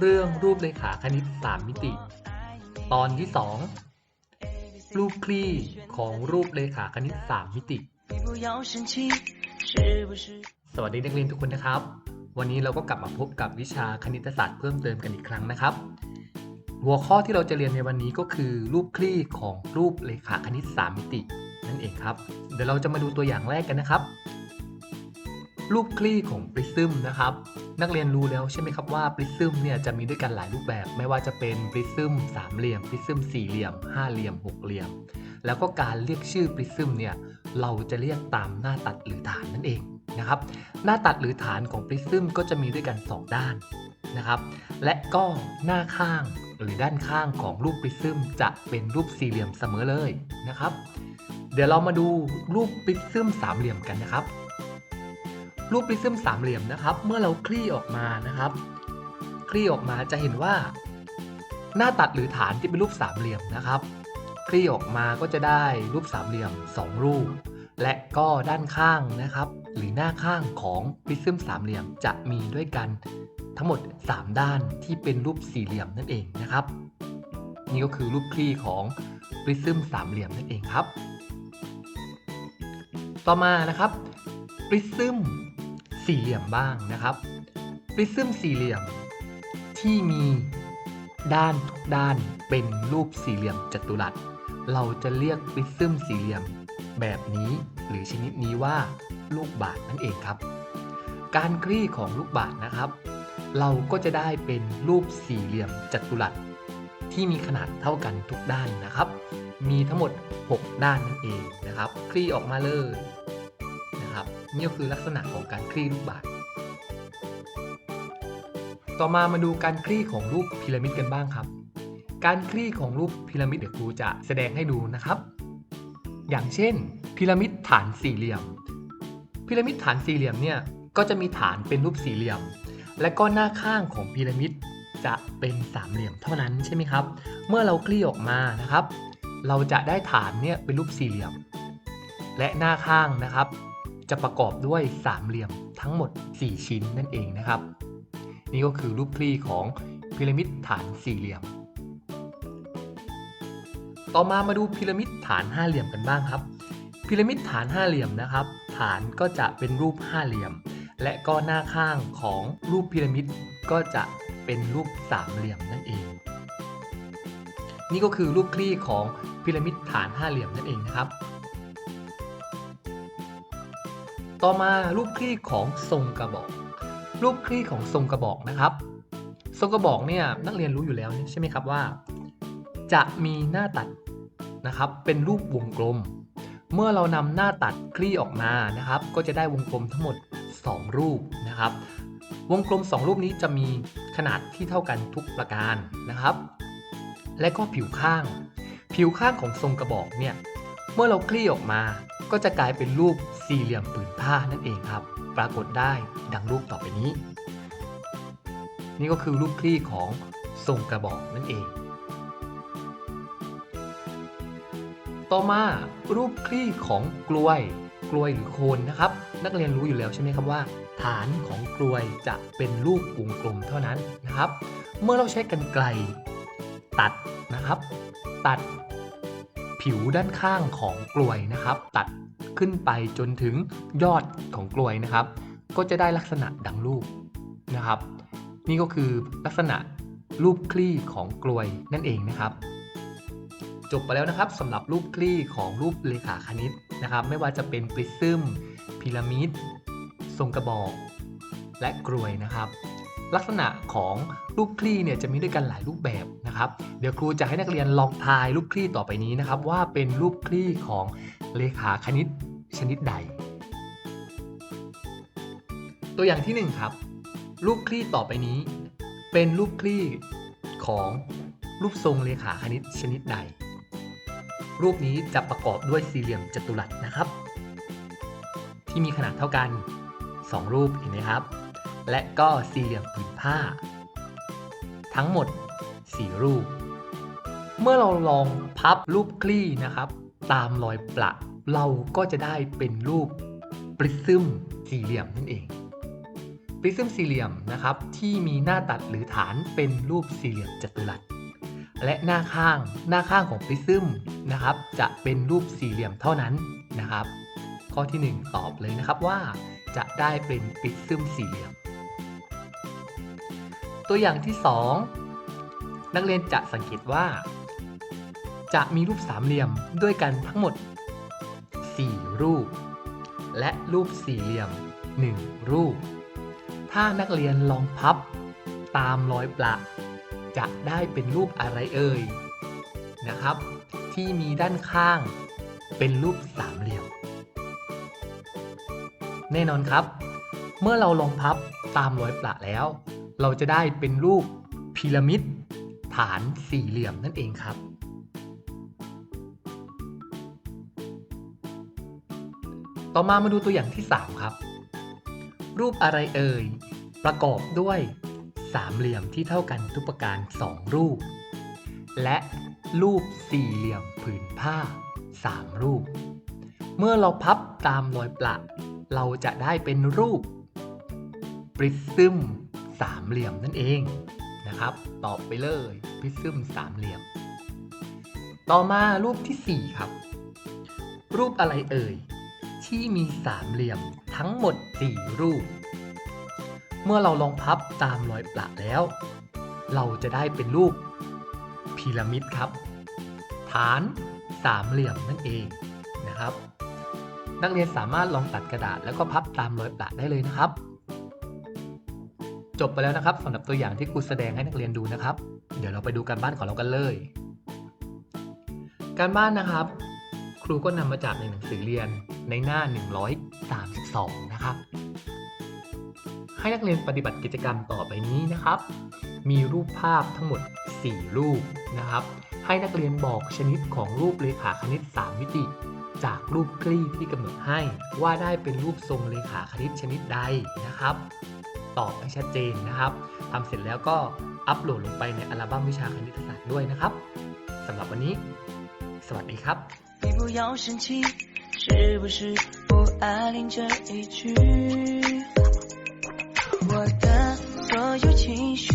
เรื่องรูปเลขาคณิต 3 มิติ ตอนที่ 2 รูปคลี่ของรูปเลขาคณิต 3 มิติ สวัสดีนักเรียนทุกคนนะครับ วันนี้เราก็กลับมาพบกับวิชาคณิตศาสตร์เพิ่มเติมกันอีกครั้งนะครับ หัวข้อที่เราจะเรียนในวันนี้ก็คือ รูปคลี่ของรูปเลขาคณิต 3 มิติ นั่นเองครับ เดี๋ยวเราจะมาดูตัวอย่างแรกกันนะครับ รูปคลี่ของปริซึมนะครับ นักเรียนรู้แล้วใช่ไหมครับว่าปริซึมเนี่ยจะมีด้วยกันหลายรูปแบบ ไม่ว่าจะเป็นปริซึมสามเหลี่ยมปริซึมสี่เหลี่ยมห้าเหลี่ยมหกเหลี่ยม แล้วก็การเรียกชื่อปริซึมเนี่ยเราจะเรียกตามหน้าตัดหรือฐานนั่นเองนะครับ หน้าตัดหรือฐานของปริซึมก็จะมีด้วยกัน 2 ด้านนะครับ และก็หน้าข้างหรือด้านข้างของรูปปริซึมจะเป็นรูปสี่เหลี่ยมเสมอเลยนะครับ เดี๋ยวเรามาดูรูปปริซึมสามเหลี่ยมกันนะครับ รูปปริซึมสามเหลี่ยมนะครับ เมื่อเราคลี่ออกมานะครับ คลี่ออกมาจะเห็นว่า หน้าตัดหรือฐานที่เป็นรูปสามเหลี่ยมนะครับ คลี่ออกมาก็จะได้รูปสามเหลี่ยม 2 รูป และก็ด้านข้างนะครับ หรือหน้าข้างของปริซึมสามเหลี่ยมจะมีด้วยกันทั้งหมด 3 ด้านที่เป็นรูปสี่เหลี่ยมนั่นเองนะครับ นี่ก็คือรูปคลี่ของปริซึมสามเหลี่ยมนั่นเองครับ ต่อมานะครับปริซึม สี่เหลี่ยมบ้างนะครับปริซึมสี่เหลี่ยม ที่มีด้านทุกด้านเป็นรูปสี่เหลี่ยมจัตุรัส เราจะเรียกปริซึมสี่เหลี่ยม แบบนี้หรือชนิดนี้ว่าลูกบาศก์นั่นเองครับ การคลี่ของลูกบาศก์นะครับ เราก็จะได้เป็นรูปสี่เหลี่ยมจัตุรัส ที่มีขนาดเท่ากันทุกด้านนะครับ มีทั้งหมด 6 ด้านนั่นเองนะครับ คลี่ออกมาเลย นี่ก็คือลักษณะของการคลี่ลูกบาศก์ต่อมามาดูการคลี่ของรูปพีระมิดกันบ้างครับ การคลี่ของรูปพีระมิดเดี๋ยวครูจะแสดงให้ดูนะครับ อย่างเช่นพีระมิดฐานสี่เหลี่ยม พีระมิดฐานสี่เหลี่ยมเนี่ยก็จะมีฐานเป็นรูปสี่เหลี่ยม และก็หน้าข้างของพีระมิดจะเป็นสามเหลี่ยมเท่านั้นใช่ไหมครับ เมื่อเราคลี่ออกมานะครับ เราจะได้ฐานเนี่ยเป็นรูปสี่เหลี่ยม และหน้าข้างนะครับ จะประกอบด้วยสามเหลี่ยมทั้งหมด 4 ชิ้นนั่นเองนะครับ นี่ก็คือรูปคลี่ของพีระมิดฐานสี่เหลี่ยม ต่อมามาดูพีระมิดฐานห้าเหลี่ยมกันบ้างครับ พีระมิดฐานห้าเหลี่ยมนะครับ ฐานก็จะเป็นรูปห้าเหลี่ยม และก็หน้าข้างของรูปพีระมิดก็จะเป็นรูปสามเหลี่ยมนั่นเอง นี่ก็คือรูปคลี่ของพีระมิดฐานห้าเหลี่ยมนั่นเองนะครับ ต่อมารูปคลี่ของทรงกระบอก รูปคลี่ของทรงกระบอกนะครับ ทรงกระบอกเนี่ยนักเรียนรู้อยู่แล้วใช่ไหมครับว่า จะมีหน้าตัดนะครับ เป็นรูปวงกลม เมื่อเรานำหน้าตัดคลี่ออกมานะครับ ก็จะได้วงกลมทั้งหมด 2 รูปนะครับ วงกลม 2 รูปนี้จะมีขนาดที่เท่ากันทุกประการนะครับ และก็ผิวข้าง ผิวข้างของทรงกระบอกเนี่ย เมื่อเราคลี่ออกมาก็จะกลายเป็นรูปสี่เหลี่ยมผืนผ้านั่นเองครับ ปรากฏได้ดังรูปต่อไปนี้ นี่ก็คือรูปคลี่ของทรงกระบอกนั่นเอง ต่อมารูปคลี่ของกล้วย กล้วยหรือโคนนะครับ นักเรียนรู้อยู่แล้วใช่ไหมครับว่า ฐานของกล้วยจะเป็นรูปวงกลมเท่านั้นนะครับ เมื่อเราใช้กันไกลตัดนะครับ ตัด ผิวด้านข้างของกลวยนะครับ ตัดขึ้นไปจนถึงยอดของกลวยนะครับ ก็จะได้ลักษณะดังรูปนะครับ นี่ก็คือลักษณะรูปคลี่ของกลวยนั่นเองนะครับ จบไปแล้วนะครับสำหรับรูปคลี่ของรูปเลขาคณิตนะครับ ไม่ว่าจะเป็นปริซึมพีระมิดทรงกระบอก และกรวยนะครับ ลักษณะของรูปคลี่เนี่ยจะมีด้วยกันหลายรูปแบบ นะครับ เดี๋ยวครูจะให้นักเรียนลองทายรูปคลี่ต่อไปนี้นะครับ ว่าเป็นรูปคลี่ของเลขาคณิตชนิดใด ตัวอย่างที่หนึ่งครับ รูปคลี่ต่อไปนี้ เป็นรูปคลี่ของรูปทรงเลขาคณิตชนิดใด รูปนี้จะประกอบด้วยสี่เหลี่ยมจัตุรัสนะครับ ที่มีขนาดเท่ากัน 2 รูปเห็นไหมครับ และก็สี่เหลี่ยมผืนผ้า ทั้งหมด 4 รูป เมื่อเราลองพับรูปคลี่นะครับ ตามรอยประเราก็จะได้เป็นรูปปริซึมสี่เหลี่ยมนั่นเองปริซึมสี่เหลี่ยมนะครับที่มีหน้าตัดหรือฐานเป็นรูปสี่เหลี่ยมจัตุรัส และหน้าข้างหน้าข้างของปริซึมนะครับจะเป็นรูปสี่เหลี่ยมเท่านั้นนะครับ ข้อที่ 1 ตอบเลยนะครับว่าจะได้เป็นปริซึมสี่เหลี่ยม ตัวอย่างที่ 2 นักเรียนจะสังเกตว่า จะมีรูปสามเหลี่ยมด้วยกันทั้งหมด 4 รูป และรูปสี่เหลี่ยม 1 รูป ถ้านักเรียนลองพับ ตามรอยประจะได้เป็นรูปอะไรเอ่ยนะครับ ที่มีด้านข้าง เป็นรูปสามเหลี่ยม แน่นอนครับ เมื่อเราลองพับตามรอยประแล้ว เราจะได้เป็นรูปพีระมิด ฐานสี่เหลี่ยมนั่นเองครับ ต่อมามาดูตัวอย่างที่ 3 ครับ รูปอะไรเอ่ย ประกอบด้วยสามเหลี่ยมที่เท่ากันทุกประการ 2 รูป และรูปสี่เหลี่ยมผืนผ้า 3 รูป เมื่อเราพับตามรอยประเราจะได้เป็นรูปปริซึมสามเหลี่ยมนั่นเอง นะครับ ตอบไปเลยปริซึมสามเหลี่ยม ต่อมารูปทีสี่ 4 ครับ รูปอะไรเอ่ย ที่มีสามเหลี่ยมทั้งหมด 4 รูป เมื่อเราลองพับตามรอยประแล้ว เราจะได้เป็นรูปพีระมิดครับ ฐานสามเหลี่ยมนั่นเองนะครับ นักเรียนสามารถลองตัดกระดาษแล้วก็พับตามรอยประได้เลยนะครับ จบไปแล้วนะครับสำหรับตัวอย่างที่ครูแสดงให้นักเรียนดูนะครับ เดี๋ยวเราไปดูการบ้านของเรากันเลย การบ้านนะครับ ครูก็นำมาจากในหนังสือเรียนในหน้า 132 นะครับ ให้นักเรียนปฏิบัติกิจกรรมต่อไปนี้นะครับ มีรูปภาพทั้งหมด 4 รูปนะครับ ให้นักเรียนบอกชนิดของรูปเลขาคณิต 3 มิติ จากรูปคลี่ที่กำหนดให้ว่าได้เป็นรูปทรงเลขาคณิตชนิดใดนะครับ ตอบให้ชัดเจนนะครับทำเสร็จแล้วก็อัปโหลดลงไปในอัลบั้มวิชาคณิตศาสตร์ด้วยนะครับสำหรับวันนี้ สวัสดีครับ 你不要生气，是不是不爱听这一句？我的所有情绪